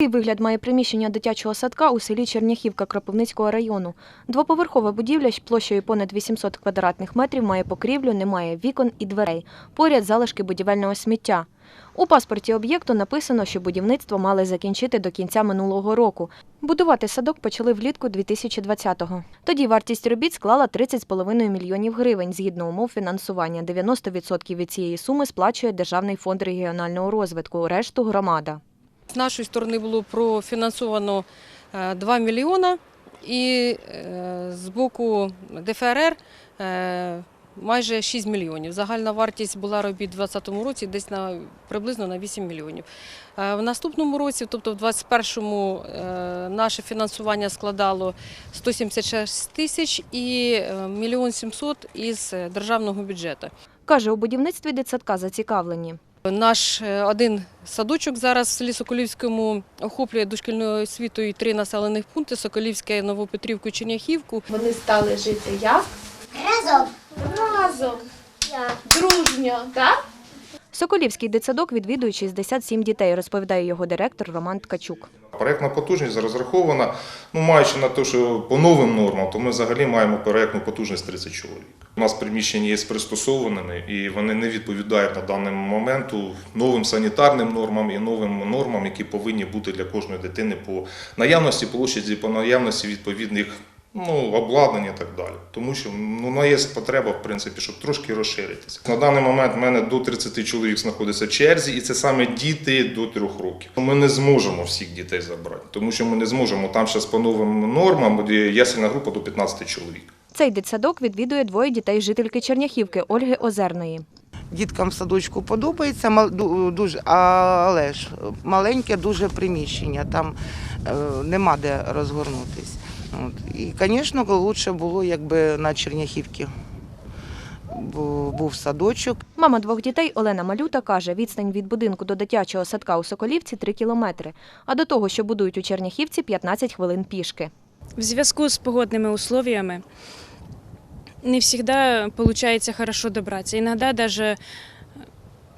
Такий вигляд має приміщення дитячого садка у селі Черняхівка Кропивницького району. Двоповерхова будівля площею понад 800 квадратних метрів має покрівлю, немає вікон і дверей. Поряд залишки будівельного сміття. У паспорті об'єкту написано, що будівництво мали закінчити до кінця минулого року. Будувати садок почали влітку 2020-го. Тоді вартість робіт склала 30,5 мільйонів гривень згідно умов фінансування. 90% від цієї суми сплачує Державний фонд регіонального розвитку, решту громада. Нашої сторони було профінансовано е, 2 мільйона і е, з боку ДФРР е, майже 6 мільйонів. Загальна вартість була робіт у 2020 році десь на приблизно на 8 мільйонів. Е, В наступному році, тобто в 2021-му, е, наше фінансування складало 176 тисяч і е, мільйон 700 із е, державного бюджету. Каже, у будівництві дитсадка зацікавлені. Наш е, один садочок зараз в селі Соколівському охоплює дошкільною освітою три населених пункти Соколівське, Новопетрівку, Черняхівку. Вони стали жити як? Разом. Разом. Я. Дружньо, так? Соколівський дитсадок відвідує 67 дітей, розповідає його директор Роман Ткачук. Проєктна потужність розрахована, ну маючи на те, що по новим нормам, то ми взагалі маємо проєктну потужність 30 чоловік. У нас приміщення є пристосованими і вони не відповідають на даний момент новим санітарним нормам і новим нормам, які повинні бути для кожної дитини по наявності площаді, по наявності відповідних ну, обладнань і так далі. Тому що ну, є потреба, в принципі, щоб трошки розширитися. На даний момент в мене до 30 чоловік знаходиться в черзі, і це саме діти до 3 років. Ми не зможемо всіх дітей забрати, тому що ми не зможемо. Там зараз по новим нормам буде ясельна група до 15 чоловік. Цей дитсадок відвідує двоє дітей жительки Черняхівки Ольги Озерної. Діткам в садочку подобається, дуже, але ж маленьке дуже приміщення, там е, нема де розгорнутись. От. І, звісно, краще було, якби на Черняхівці був садочок. Мама двох дітей Олена Малюта каже, відстань від будинку до дитячого садка у Соколівці 3 кілометри, а до того, що будують у Черняхівці, 15 хвилин пішки. В зв'язку з погодними условиями не завжди виходить хорошо добратися. Іноді навіть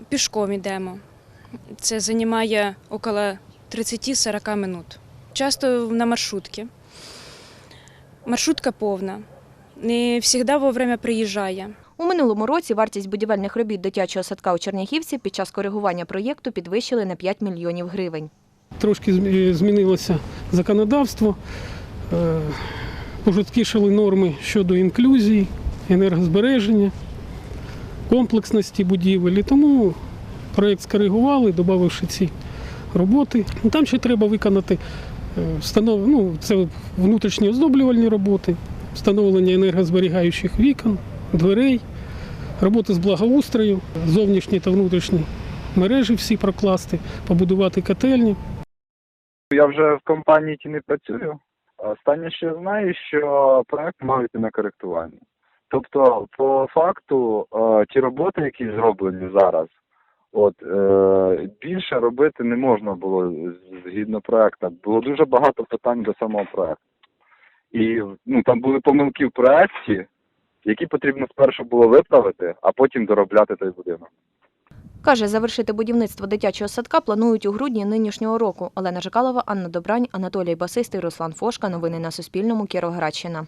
пішком йдемо. Це займає около 30-40 минут. Часто на маршрутці. Маршрутка повна. Не завжди вовремя приїжджає. У минулому році вартість будівельних робіт дитячого садка у Черняхівці під час коригування проєкту підвищили на 5 мільйонів гривень. Трошки змінилося законодавство, е, норми щодо інклюзії, енергозбереження, комплексності будівель. І тому проєкт скоригували, додавши ці роботи. Там ще треба виконати встанов... ну, це внутрішні оздоблювальні роботи, встановлення енергозберігаючих вікон, дверей, роботи з благоустрою, зовнішні та внутрішні мережі всі прокласти, побудувати котельні. Я вже в компанії ті не працюю. Останнє, що знаю, що проект мав йти на коректування. Тобто, по факту, е, ті роботи, які зроблені зараз, от е, більше робити не можна було згідно проекту. Було дуже багато питань до самого проекту. І ну, там були помилки в проекті, які потрібно спершу було виправити, а потім доробляти той будинок. Каже, завершити будівництво дитячого садка планують у грудні нинішнього року. Олена Жикалова, Анна Добрань, Анатолій Басистий, Руслан Фошка. Новини на Суспільному. Кіровоградщина.